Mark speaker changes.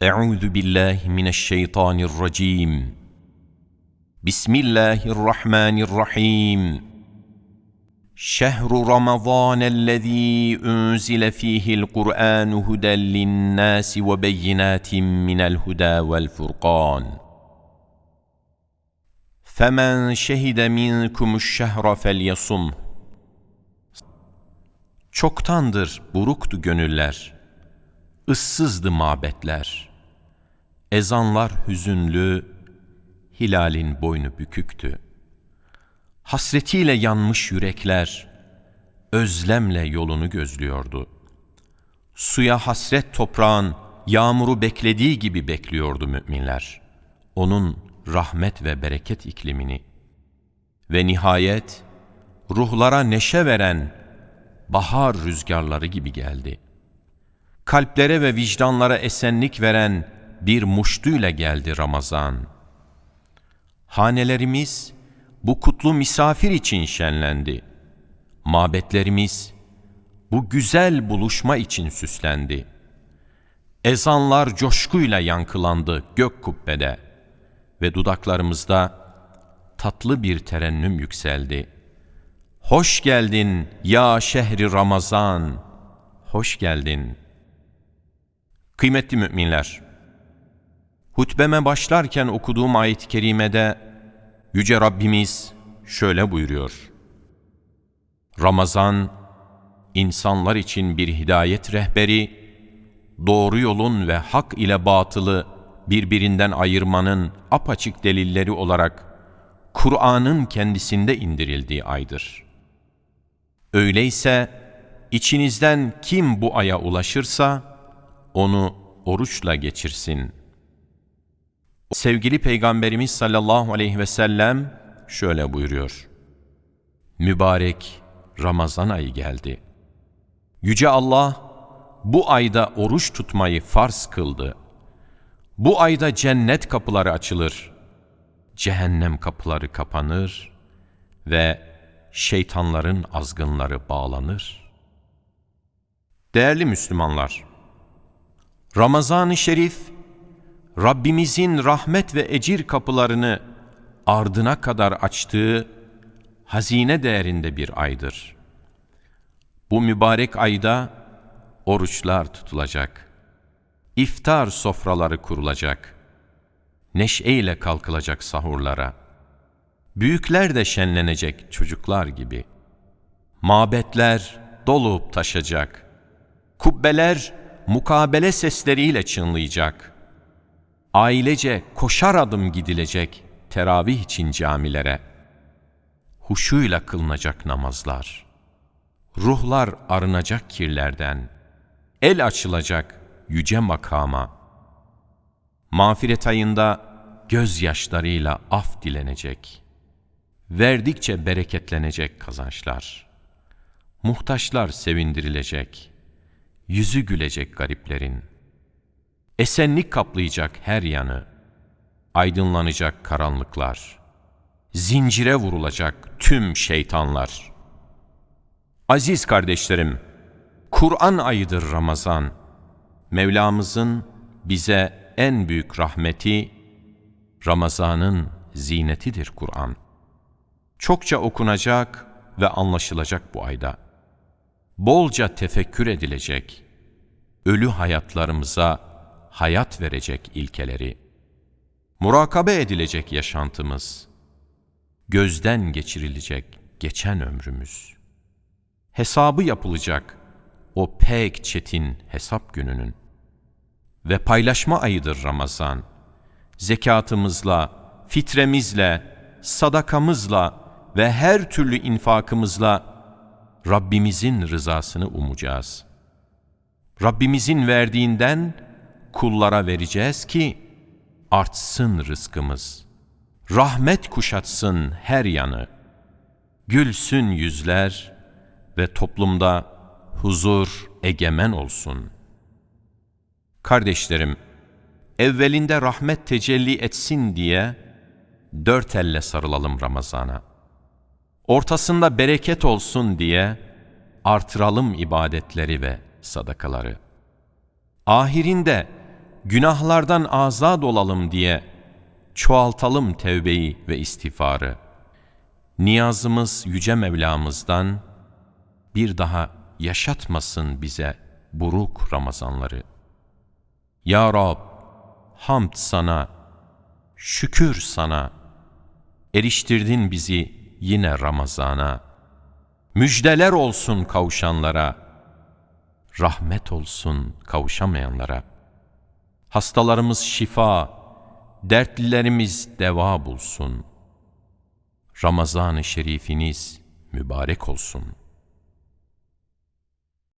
Speaker 1: Euzu billahi mineşşeytanirracim. Bismillahirrahmanirrahim. Şehru Ramazan ellezî unzile fîhil Kur'an huden lin-nâs ve beyinatin minel huda vel furkan. Femen şehide minkumuş şehra felyasum. Çoktandır buruktu gönüller.'' Issızdı mabetler. Ezanlar hüzünlü, hilalin boynu büküktü. Hasretiyle yanmış yürekler, özlemle yolunu gözlüyordu. Suya hasret toprağın yağmuru beklediği gibi bekliyordu müminler. Onun rahmet ve bereket iklimini. Ve nihayet ruhlara neşe veren bahar rüzgarları gibi geldi. Kalplere ve vicdanlara esenlik veren bir muştuyla geldi Ramazan. Hanelerimiz bu kutlu misafir için şenlendi. Mabetlerimiz bu güzel buluşma için süslendi. Ezanlar coşkuyla yankılandı gök kubbede ve dudaklarımızda tatlı bir terennüm yükseldi. Hoş geldin ya şehri Ramazan, hoş geldin. Kıymetli müminler, hutbeme başlarken okuduğum ayet-i kerimede Yüce Rabbimiz şöyle buyuruyor. Ramazan, insanlar için bir hidayet rehberi, doğru yolun ve hak ile batılı birbirinden ayırmanın apaçık delilleri olarak Kur'an'ın kendisinde indirildiği aydır. Öyleyse içinizden kim bu aya ulaşırsa onu oruçla geçirsin. Sevgili Peygamberimiz sallallahu aleyhi ve sellem şöyle buyuruyor. Mübarek Ramazan ayı geldi. Yüce Allah bu ayda oruç tutmayı farz kıldı. Bu ayda cennet kapıları açılır. Cehennem kapıları kapanır ve şeytanların azgınları bağlanır. Değerli Müslümanlar, Ramazan-ı Şerif, Rabbimizin rahmet ve ecir kapılarını ardına kadar açtığı hazine değerinde bir aydır. Bu mübarek ayda oruçlar tutulacak, iftar sofraları kurulacak, neşeyle kalkılacak sahurlara.'' Büyükler de şenlenecek çocuklar gibi. Mabetler dolup taşacak. Kubbeler mukabele sesleriyle çınlayacak. Ailece koşar adım gidilecek teravih için camilere. Huşuyla kılınacak namazlar. Ruhlar arınacak kirlerden. El açılacak yüce makama. Mağfiret ayında gözyaşlarıyla af dilenecek.'' Verdikçe bereketlenecek kazançlar. Muhtaçlar sevindirilecek. Yüzü gülecek gariplerin. Esenlik kaplayacak her yanı. Aydınlanacak karanlıklar. Zincire vurulacak tüm şeytanlar. Aziz kardeşlerim, Kur'an ayıdır Ramazan. Mevlamızın bize en büyük rahmeti, Ramazan'ın zinetidir Kur'an çokça okunacak ve anlaşılacak bu ayda. Bolca tefekkür edilecek, ölü hayatlarımıza hayat verecek ilkeleri, murakabe edilecek yaşantımız, gözden geçirilecek geçen ömrümüz, hesabı yapılacak o pek çetin hesap gününün ve paylaşma ayıdır Ramazan. Zekatımızla, fitremizle, sadakamızla, ve her türlü infakımızla Rabbimizin rızasını umacağız. Rabbimizin verdiğinden kullara vereceğiz ki artsın rızkımız. Rahmet kuşatsın her yanı. Gülsün yüzler ve toplumda huzur egemen olsun. Kardeşlerim, evvelinde rahmet tecelli etsin diye dört elle sarılalım Ramazan'a ortasında bereket olsun diye artıralım ibadetleri ve sadakaları. Ahirinde günahlardan azad olalım diye çoğaltalım tevbeyi ve istiğfarı. Niyazımız Yüce Mevlamızdan bir daha yaşatmasın bize buruk Ramazanları. Ya Rab, hamd sana, şükür sana, eriştirdin bizi yine Ramazana. Müjdeler olsun kavuşanlara, rahmet olsun kavuşamayanlara. Hastalarımız şifa, dertlilerimiz deva bulsun. Ramazan-ı şerifiniz mübarek olsun.''